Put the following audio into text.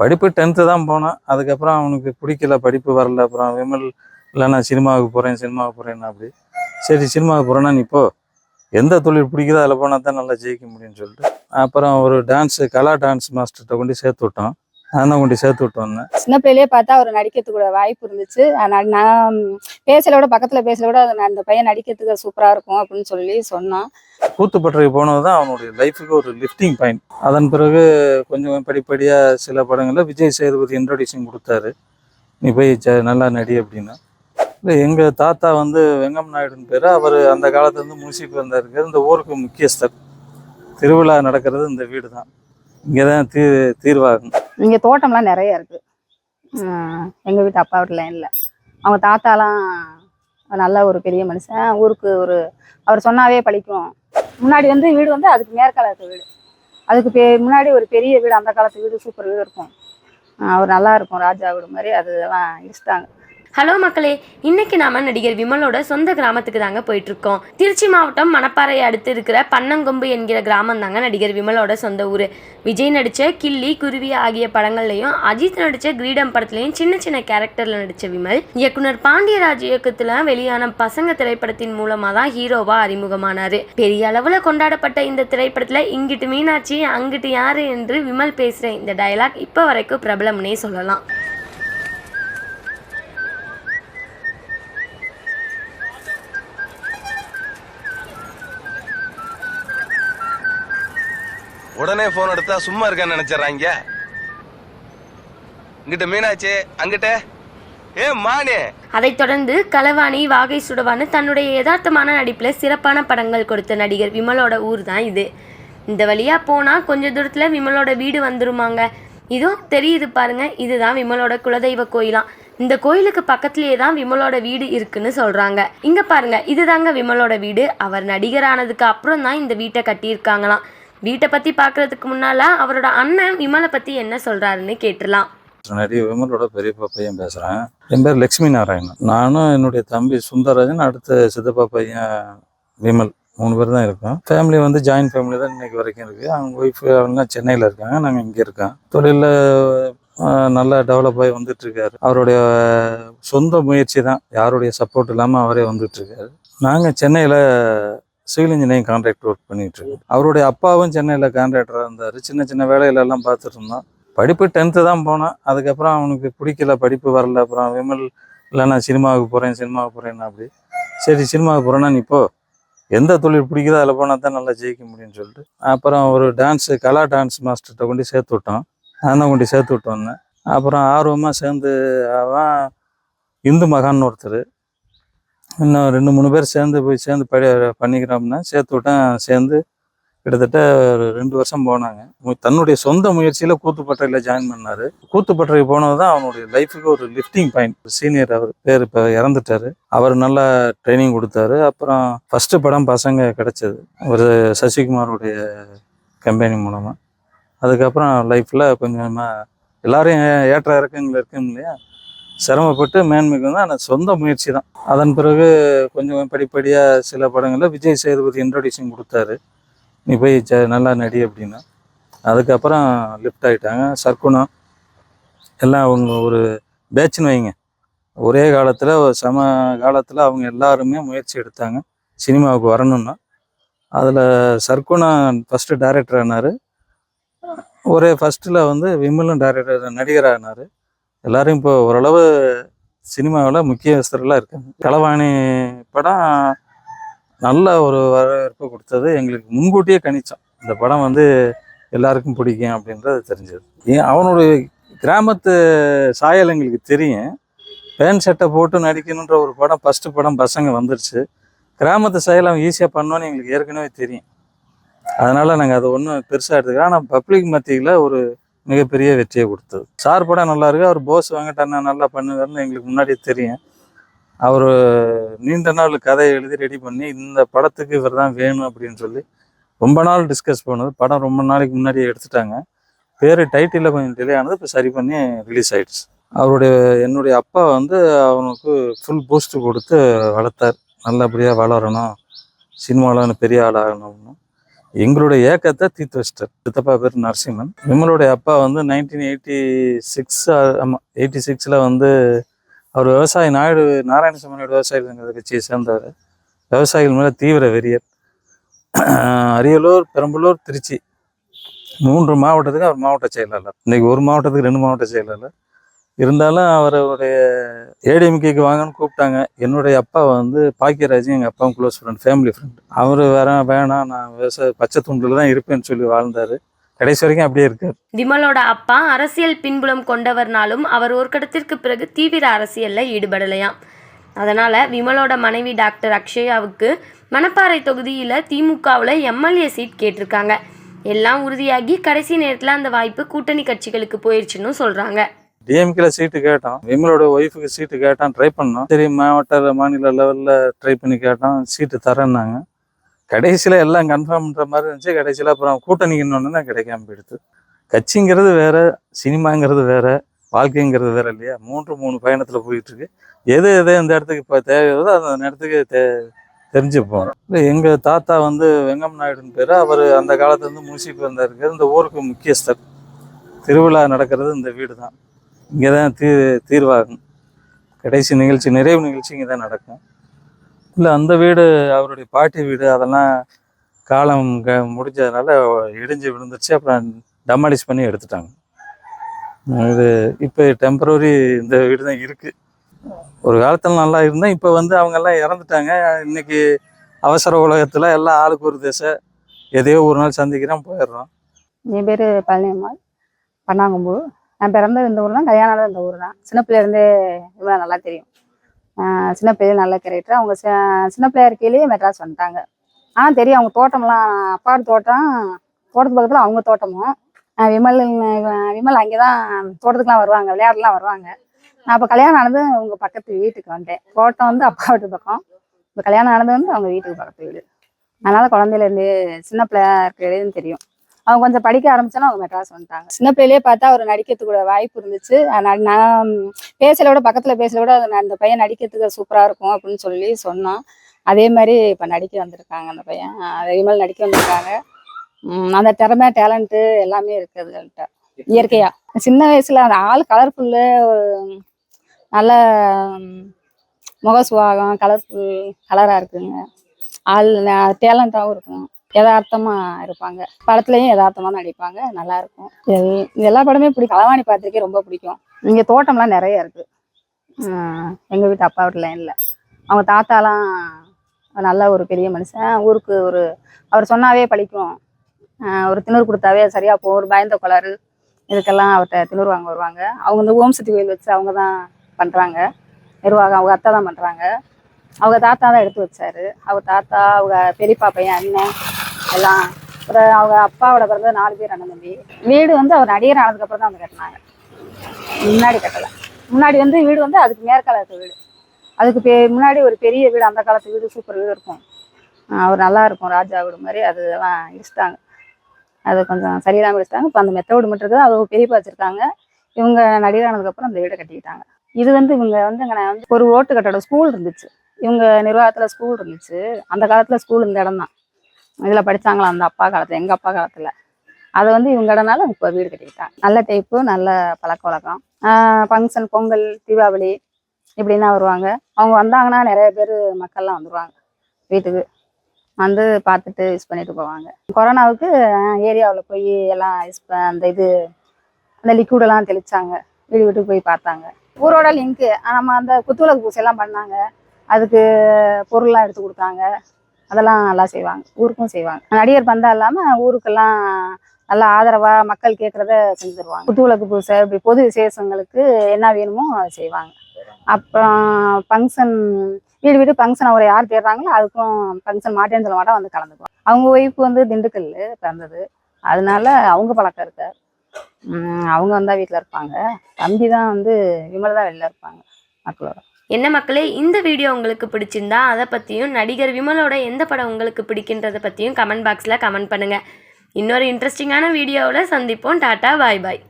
படிப்பு டென்த்து தான் போனேன். அதுக்கப்புறம் அவனுக்கு பிடிக்கல படிப்பு வரல. அப்புறம் விமல் இல்லை நான் சினிமாவுக்கு போகிறேன் சினிமாவுக்கு போகிறேன்னா அப்படி. சரி சினிமாவுக்கு போகிறேன்னா நீ இப்போது எந்த தொழில் பிடிக்குதோ அதில் போனால் தான் நல்லா ஜெயிக்க முடியும்னு சொல்லிட்டு. அப்புறம் ஒரு டான்ஸு கலா டான்ஸ் மாஸ்டர்கிட்ட கொண்டு சேர்த்து விட்டோம் நான் கொண்டு சேர்த்து விட்டு வந்தேன். சின்ன பிள்ளையிலே பார்த்தா அவர் நடிக்கிறதுக்கு வாய்ப்பு இருந்துச்சு. அதனால நான் பேசல விட பக்கத்துல பேசல விட அந்த பையன் நடிக்கிறதுக்கு சூப்பரா இருக்கும் அப்படின்னு சொல்லி சொன்னான். கூத்துப்பட்டறைக்கு போனது தான் அவனுடைய லைஃபுக்கு ஒரு லிஃப்டிங் பாயிண்ட் அதன் பிறகு கொஞ்சம் படிப்படியாக சில படங்களில் விஜய் சேதுபதி இன்ட்ரடியூஷன் கொடுத்தாரு. நீ போய் நல்லா நடி அப்படின்னா. இல்லை எங்கள் தாத்தா வந்து வெங்கம் நாயுடுன்னு பேர். அவர் அந்த காலத்துலேருந்து முனிசிபல் வந்தாருக்கு. இந்த ஊருக்கு முக்கியஸ்தர். திருவிழா நடக்கிறது இந்த வீடு தான் இங்கே தான் தீ தீர்வாகும். இங்கே தோட்டம்லாம் நிறைய இருக்கு. எங்கள் வீட்டு அப்பா வீட்டு லைனில் அவங்க தாத்தாலாம் நல்ல ஒரு பெரிய மனுஷன். ஊருக்கு ஒரு அவர் சொன்னாவே பழிக்கும். முன்னாடி வந்து வீடு வந்து அதுக்கு மேற்காலத்து வீடு. அதுக்கு பெ முன்னாடி ஒரு பெரிய வீடு அந்த காலத்து வீடு சூப்பர் வீடு இருக்கும். அவர் நல்லா இருக்கும் ராஜா வீடு மாதிரி அதெல்லாம் இடிச்சிட்டாங்க. ஹலோ மக்களே இன்னைக்கு நாம நடிகர் விமலோட சொந்த கிராமத்துக்கு தாங்க போயிட்டு இருக்கோம் திருச்சி மாவட்டம் மணப்பாறை அடுத்து இருக்கிற பன்னங்கொம்பு என்கிற கிராமம் தாங்க நடிகர் விமலோட சொந்த ஊர். விஜய் நடித்த கில்லி குருவி ஆகிய படங்கள்லையும் அஜித் நடித்த கிரீடம் படத்துலையும் சின்ன சின்ன கேரக்டர்ல நடித்த விமல் இயக்குனர் பாண்டியராஜ் இயக்கத்தில் வெளியான பசங்க திரைப்படத்தின் மூலமா தான் ஹீரோவா அறிமுகமானாரு. பெரிய அளவில் கொண்டாடப்பட்ட இந்த திரைப்படத்தில் இங்கிட்டு மீனாட்சி அங்கிட்டு யாரு என்று விமல் பேசுற இந்த டயலாக் இப்போ வரைக்கும் பிரபலம்னே சொல்லலாம். உடனே போன் எடுத்தா சும்மா இருக்கான்னு நினைச்சிடறாங்க. இங்கிட்ட மீனாட்சி அங்கிட்ட. ஏ மானே. அதைத் தொடர்ந்து களவாணி வாகை சுடவான்னு தன்னுடைய யதார்த்தமான நடிப்பில் சிறப்பான படங்கள் கொடுத்த நடிகர் விமலோட ஊர் தான் இது. இந்த வழியா போனா கொஞ்ச தூரத்துல விமலோட வீடு வந்துருமாங்க. இதோ தெரியுது பாருங்க இதுதான் விமலோட குலதெய்வ கோயிலாம். இந்த கோயிலுக்கு பக்கத்திலேயே தான் விமலோட வீடு இருக்குன்னு சொல்றாங்க. இங்க பாருங்க இதுதாங்க விமலோட வீடு. அவர் நடிகரானதுக்கு அப்புறம் தான் இந்த வீட்டை கட்டியிருக்காங்களாம். வீட்டை பத்தி பார்க்குறதுக்கு முன்னால அவரோட அண்ணன் விமலை பத்தி என்ன சொல்றாருன்னு கேட்டுடலாம். நிறைய விமலோட பெரியப்பா பையன் பேசுகிறேன் என் பேர் லக்ஷ்மி நாராயணன். நானும் என்னுடைய தம்பி சுந்தரராஜன் அடுத்த சித்தப்பா பையன் விமல். மூணு பேர் தான் இருக்கோம். ஃபேமிலி வந்து ஜாயின்ட் ஃபேமிலி தான் இன்னைக்கு வரைக்கும் இருக்குது அவங்க ஒய்ஃப் அவங்க சென்னையில் இருக்காங்க. நாங்கள் இங்கே இருக்கோம். தொழிலில் நல்லா டெவலப் ஆகி வந்துட்டு இருக்காரு அவருடைய சொந்த முயற்சி தான். யாருடைய சப்போர்ட் இல்லாமல் அவரே வந்துட்டு இருக்காரு நாங்கள் சென்னையில் சிவில் இன்ஜினியரிங் கான்ட்ராக்ட் ஒர்க் பண்ணிட்டு இருக்கு. அவருடைய அப்பாவும் சென்னையில் கான்ட்ராக்டராக இருந்தார். சின்ன சின்ன வேலையிலெல்லாம் பார்த்துட்டு இருந்தோம் படிப்பு டென்த்து தான் போனான். அதுக்கப்புறம் அவனுக்கு பிடிக்கல படிப்பு வரல. அப்புறம் விமல் இல்லை நான் சினிமாவுக்கு போகிறேன் சினிமாவுக்கு போகிறேன்னா அப்படி. சரி சினிமாவுக்கு போகிறேன்னா நீ போ. எந்த தொழில் பிடிக்குதோ அதில் போனால் தான் நல்லா ஜெயிக்க முடியும்னு சொல்லிட்டு. அப்புறம் ஒரு டான்ஸு கலா டான்ஸ் மாஸ்டர்கிட்ட கொண்டு சேர்த்து விட்டோம் நான் தான் கொண்டு சேர்த்து விட்டு வந்தேன். அப்புறம் ஆர்வமாக சேர்ந்து அவன் இந்து மகான் ஒருத்தர். இன்னும் ரெண்டு மூணு பேர் சேர்ந்து போய் சேர்ந்து படி பண்ணிக்கிறோம்னா சேர்த்து விட்டேன் சேர்ந்து கிட்டத்தட்ட ஒரு ரெண்டு வருஷம் போனாங்க. தன்னுடைய சொந்த முயற்சியில் கூத்துப்பட்டறையில் ஜாயின் பண்ணார். கூத்துப்பட்டறைக்கு போனது தான் அவனுடைய லைஃபுக்கு ஒரு லிஃப்டிங் பாயிண்ட் சீனியர் அவர் பேர் இப்போ இறந்துட்டாரு. அவர் நல்லா ட்ரைனிங் கொடுத்தாரு. அப்புறம் ஃபஸ்ட்டு படம் பசங்க கிடைச்சது. ஒரு சசிகுமாருடைய கம்பெனி மூலமாக அதுக்கப்புறம் லைஃப்பில் கொஞ்சமாக எல்லாரையும் ஏ- ஏற்ற இறக்கங்கள் இருக்கும் இல்லையா சிரமப்பட்டு மேன்மைக்கு வந்து ஆனால் சொந்த முயற்சி தான் அதன் பிறகு கொஞ்சம் படிப்படியாக சில படங்களில் விஜய் சேதுபதி இன்ட்ரடியூஷன் கொடுத்தாரு. நீ போய் ச நல்லா நடி அப்படின்னா. அதுக்கப்புறம் லிஃப்ட் ஆகிட்டாங்க சர்க்குணம் எல்லாம் அவங்க ஒரு பேட்ச்னு வைங்க. ஒரே காலத்தில் சம காலத்தில் அவங்க எல்லாருமே முயற்சி எடுத்தாங்க. சினிமாவுக்கு வரணும்னா. அதில் சர்க்குணம் ஃபஸ்ட்டு டைரக்டர் ஆனார். ஒரே ஃபஸ்ட்டில் வந்து விமலும் டைரக்டர் நடிகர் ஆனார் எல்லாரும் இப்போ ஓரளவு சினிமாவில் முக்கியஸ்தர்களாக இருக்காங்க. களவாணி படம் நல்ல ஒரு வரவேற்பு கொடுத்தது. எங்களுக்கு முன்கூட்டியே கணிச்சோம். இந்த படம் வந்து எல்லாருக்கும் பிடிக்கும் அப்படின்றது தெரிஞ்சது. ஏன் அவனுடைய கிராமத்து சாயல் எங்களுக்கு தெரியும். பேன் சட்டை போட்டு நடிக்கணுன்ற ஒரு படம் ஃபஸ்ட்டு படம் பசங்க வந்துருச்சு. கிராமத்து சாயல் அவன் ஈஸியாக பண்ணுவான்னு எங்களுக்கு ஏற்கனவே தெரியும். அதனால் நாங்கள் அதை ஒன்றும் பெருசாக எடுத்துக்கிறோம் ஆனால் பப்ளிக் மத்தியில் ஒரு மிகப்பெரிய வெற்றியை கொடுத்தது. சார் படம் நல்லா இருக்கு. அவர் போஸ் வெங்கடண்ணா நல்லா பண்ணுவார்னு எங்களுக்கு முன்னாடியே தெரியும். அவர் நீண்ட நாள் கதையை எழுதி ரெடி பண்ணி இந்த படத்துக்கு இவர் தான் வேணும் அப்படின்னு சொல்லி ரொம்ப நாள் டிஸ்கஸ் பண்ணது. படம் ரொம்ப நாளைக்கு முன்னாடியே எடுத்துட்டாங்க. பேர் டைட்டிலில் கொஞ்சம் டிலே ஆனது இப்போ சரி பண்ணி ரிலீஸ் ஆயிடுச்சு. அவருடைய என்னுடைய அப்பா வந்து அவனுக்கு ஃபுல் பூஸ்ட் கொடுத்து வளர்த்தார். நல்லபடியாக வளரணும். சினிமாவில் பெரிய ஆள் ஆகணும்னு எங்களுடைய ஏக்கத்தை தீர்த்து வச்சிட்டார். சித்தப்பா பேர் நரசிம்மன். விமலுடைய அப்பா வந்து நைன்டீன் எயிட்டி சிக்ஸ் ஆமாம் எயிட்டி சிக்ஸில் வந்து அவர் விவசாயி நாயுடு நாராயணசாமியோட விவசாய கட்சியை சேர்ந்தவர். விவசாயிகள் மேலே தீவிர வெறியர். அரியலூர் பெரம்பலூர் திருச்சி மூன்று மாவட்டத்துக்கு அவர் மாவட்ட செயலாளர். இன்றைக்கி ஒரு மாவட்டத்துக்கு ரெண்டு மாவட்ட செயலாளர். இருந்தாலும் அவருடைய ஏடிஎம்கேக்கு வாங்கன்னு கூப்பிட்டாங்க. என்னுடைய அப்பா வந்து பாக்கியராஜும் எங்கள் அப்பாவும் க்ளோஸ் ஃப்ரெண்ட் ஃபேமிலி ஃப்ரெண்ட் அவர் வேற வேணாம் நான் விவசாய பச்சை துண்டில் தான் இருப்பேன்னு சொல்லி வாழ்ந்தார். கடைசி வரைக்கும் அப்படியே இருக்கார். விமலோட அப்பா அரசியல் பின்புலம் கொண்டவர்னாலும் அவர் ஒரு கட்டத்திற்கு பிறகு தீவிர அரசியலில் ஈடுபடலையாம். அதனால் விமலோட மனைவி டாக்டர் அக்ஷயாவுக்கு மணப்பாறை தொகுதியில் திமுகவில் எம்எல்ஏ சீட் கேட்டிருக்காங்க. எல்லாம் உறுதியாகி கடைசி நேரத்தில் அந்த வாய்ப்பு கூட்டணி கட்சிகளுக்கு போயிடுச்சுன்னு சொல்கிறாங்க டிஎம்கேல சீட்டு கேட்டோம் விமலோட ஒய்ஃபுக்கு சீட்டு கேட்டான். ட்ரை பண்ணோம் சரி மாவட்ட மாநில லெவலில் ட்ரை பண்ணி கேட்டோம் சீட்டு தரேன்னாங்க. கடைசியில் எல்லாம் கன்ஃபார்ம் பண்ணுற மாதிரி இருந்துச்சு. கடைசியில் அப்புறம் கூட்டணிக்குன்னு இன்னொன்று தான் கிடைக்காம போயிடுது கட்சிங்கிறது வேற சினிமாங்கிறது வேற வாழ்க்கைங்கிறது வேற இல்லையா? மூன்று மூணு பயணத்தில் போயிட்டு இருக்கு எது எது இந்த இடத்துக்கு இப்போ தேவையோ அந்த இடத்துக்கு தே தெரிஞ்சு இல்லை எங்கள் தாத்தா வந்து வெங்கம் நாயுடுன்னு பேர். அவர் அந்த காலத்துலேருந்து முனிசிபல் வந்தார். இந்த ஊருக்கு முக்கியஸ்தர். திருவிழா நடக்கிறது இந்த வீடு தான் இங்கே தான் தீ தீர்வாகும். கடைசி நிகழ்ச்சி நிறைவு நிகழ்ச்சி இங்கே தான் நடக்கும். இல்லை அந்த வீடு அவருடைய பாட்டி வீடு அதெல்லாம் காலம் க முடிஞ்சதுனால இடிஞ்சு விழுந்துருச்சு. அப்புறம் டமாலிஷ் பண்ணி எடுத்துட்டாங்க. இது இப்போ டெம்பரரி இந்த வீடு தான் இருக்குது ஒரு காலத்தில் நல்லா இருந்தால் இப்போ வந்து அவங்கெல்லாம் இறந்துட்டாங்க. இன்னைக்கு அவசர உலகத்தில் எல்லாம் ஆளுக்கு ஒரு திசை. எதையோ ஒரு நாள் சந்திக்கிறோம் போயிடுறோம். என் பேர் பழனியம்மாள். பண்ணாங்கம்பு நான் பிறந்தது இந்த ஊர் தான் கல்யாணம் ஆனது இந்த ஊர் தான் சின்ன பிள்ளையிலேருந்தே இவ்வளோ நல்லா தெரியும். சின்ன பிள்ளையில நல்ல கேரக்டர் அவங்க சின்ன பிள்ளையா இருக்கையிலேயே மெட்ராஸ் வந்துட்டாங்க. ஆனால் தெரியும் அவங்க தோட்டம்லாம் அப்பாவோட தோட்டம் தோட்டத்து பக்கத்தில் அவங்க தோட்டமும். விமல் விமல் அங்கே தான் தோட்டத்துக்குலாம் வருவாங்க விளையாடலாம் வருவாங்க. நான் அப்போ கல்யாணம் ஆனது உங்கள் பக்கத்து வீட்டுக்கு வந்தேன். தோட்டம் வந்து அப்பா வீட்டு பக்கம். இப்போ கல்யாணம் ஆனது வந்து அவங்க வீட்டுக்கு பக்கத்து வீடு. அதனால் குழந்தையிலேருந்து சின்ன பிள்ளையா இருக்கிறதுன்னு தெரியும். அவங்க கொஞ்சம் படிக்க ஆரம்பிச்சாலும் அவங்க மெட்ராஸ் வந்துட்டாங்க. சின்ன பிள்ளையிலே பார்த்தா அவர் நடிக்கிறதுக்கு வாய்ப்பு இருந்துச்சு. நான் பேசல விட பக்கத்தில் பேசல விட நான் அந்த பையன் நடிக்கிறதுக்கு சூப்பராக இருக்கும் அப்படின்னு சொல்லி சொன்னான். அதே மாதிரி இப்போ நடிக்க வந்திருக்காங்க அந்த பையன். அதே மாதிரி நடிக்க வந்திருக்காங்க. அந்த திறமை டேலண்ட்டு எல்லாமே இருக்குது அதுகள்கிட்ட இயற்கையா. சின்ன வயசுல அந்த ஆள் கலர்ஃபுல்லு நல்ல முக சுவாகம் கலர்ஃபுல் கலராக இருக்குங்க. ஆள் டேலண்டாகவும் இருக்கும். யதார்த்தமா இருப்பாங்க. படத்துலயும் யதார்த்தமா நடிப்பாங்க. நல்லா இருக்கும். எல்- எல்லா படமே பிடிக்கும். களவாணி பார்த்துருக்கே ரொம்ப பிடிக்கும். இங்க தோட்டம்லாம் நிறைய இருக்கு. எங்கள் எங்க வீட்டு அப்பா வீட்டுல இல்லை அவங்க தாத்தாலாம் நல்ல ஒரு பெரிய மனுஷன். ஊருக்கு ஒரு அவர் சொன்னாவே பழிக்கும். ஒரு திணறு கொடுத்தாவே சரியாக சரியா போகும் ஒரு பயந்த குளறு இதுக்கெல்லாம் அவர்கிட்ட திணறு வாங்க வருவாங்க. அவங்க இந்த ஓம் சக்தி கோயில் வச்சு அவங்க தான் பண்ணுறாங்க நிர்வாகம் அவங்க அத்தை தான் பண்ணுறாங்க அவங்க தாத்தா தான் எடுத்து வச்சாரு. அவங்க தாத்தா அவங்க பெரியப்பா பையன் அண்ணன் எல்லாம். அப்புறம் அவங்க அப்பாவோட பிறந்த நாலு பேர் அண்ணன் தம்பி. வீடு வந்து அவர் நடிகர் ஆனதுக்கு அப்புறம் தான் வந்து கட்டினாங்க. முன்னாடி கட்டலை. முன்னாடி வந்து வீடு வந்து அதுக்கு மேற்கால இருக்க வீடு. அதுக்கு பெ முன்னாடி ஒரு பெரிய வீடு அந்த காலத்து வீடு சூப்பர் வீடு இருக்கும். அவர் நல்லா இருக்கும் ராஜா வீடு மாதிரி அது எல்லாம் இடிச்சிட்டாங்க. அது கொஞ்சம் சரியில்லாமல் இடிச்சிட்டாங்க. இப்போ அந்த மெத்த வீடு மட்டும் இருக்குது. அது பெரியப்பா வச்சிருக்காங்க. இவங்க நடிகர் ஆனதுக்கப்புறம் அந்த வீடை கட்டிக்கிட்டாங்க. இது வந்து இவங்க வந்து இங்கே வந்து ஒரு ஓட்டு கட்டடம் ஸ்கூல் இருந்துச்சு. இவங்க நிர்வாகத்தில் ஸ்கூல் இருந்துச்சு. அந்த காலத்தில் ஸ்கூல் இந்த இடம் தான். இதில் படிச்சாங்களா அந்த அப்பா காலத்தில் எங்கள் அப்பா காலத்தில். அதை வந்து இவங்கடனால இப்போ வீடு கட்டிக்கிட்டாங்க. நல்ல டைப்பு நல்ல பழக்க வழக்கம். ஃபங்க்ஷன் பொங்கல் தீபாவளி இப்படின்னா வருவாங்க. அவங்க வந்தாங்கன்னா நிறைய பேர் மக்கள்லாம் வந்துருவாங்க வீட்டுக்கு. வந்து பார்த்துட்டு யூஸ் பண்ணிட்டு போவாங்க. கொரோனாவுக்கு ஏரியாவில் போய் எல்லாம் யூஸ் அந்த இது அந்த லிக்விடெல்லாம் தெளிச்சாங்க. வீடு வீட்டுக்கு போய் பார்த்தாங்க. ஊரோட லிங்க்கு நம்ம அந்த குத்துவிளக்கு பூசையெல்லாம் பண்ணாங்க. அதுக்கு பொருள்லாம் எடுத்து கொடுத்தாங்க. அதெல்லாம் நல்லா செய்வாங்க ஊருக்கும் செய்வாங்க. நடிகர் பந்தா இல்லாமல் ஊருக்கெல்லாம் நல்லா ஆதரவாக மக்கள் கேட்குறத செஞ்சு தருவாங்க. குத்துவிளக்கு பூசை இப்படி பொது விசேஷங்களுக்கு என்ன வேணுமோ அதை செய்வாங்க. அப்புறம் ஃபங்க்ஷன் வீடு வீடு ஃபங்க்ஷன் அவரை யார் தேடுறாங்களோ அதுக்கும் ஃபங்க்ஷன் மாட்டேன்னு சொல்ல மாட்டா வந்து கலந்துக்குவாங்க. அவங்க ஒய்ஃப் வந்து திண்டுக்கல் பிறந்தது. அதனால அவங்க பழக்கம் இருக்கார் அவங்க வந்தால் வீட்டில் இருப்பாங்க. தம்பி தான் வந்து விமல் தான் வெளில இருப்பாங்க மக்களோட. என்ன மக்களே இந்த வீடியோ உங்களுக்கு பிடிச்சிருந்தா அதை பற்றியும் நடிகர் விமலோட எந்த படம் உங்களுக்கு பிடிக்கின்றதை பற்றியும் கமெண்ட் பாக்ஸில் கமெண்ட் பண்ணுங்கள் இன்னொரு இன்ட்ரெஸ்டிங்கான வீடியோவில் சந்திப்போம். Tata bye bye.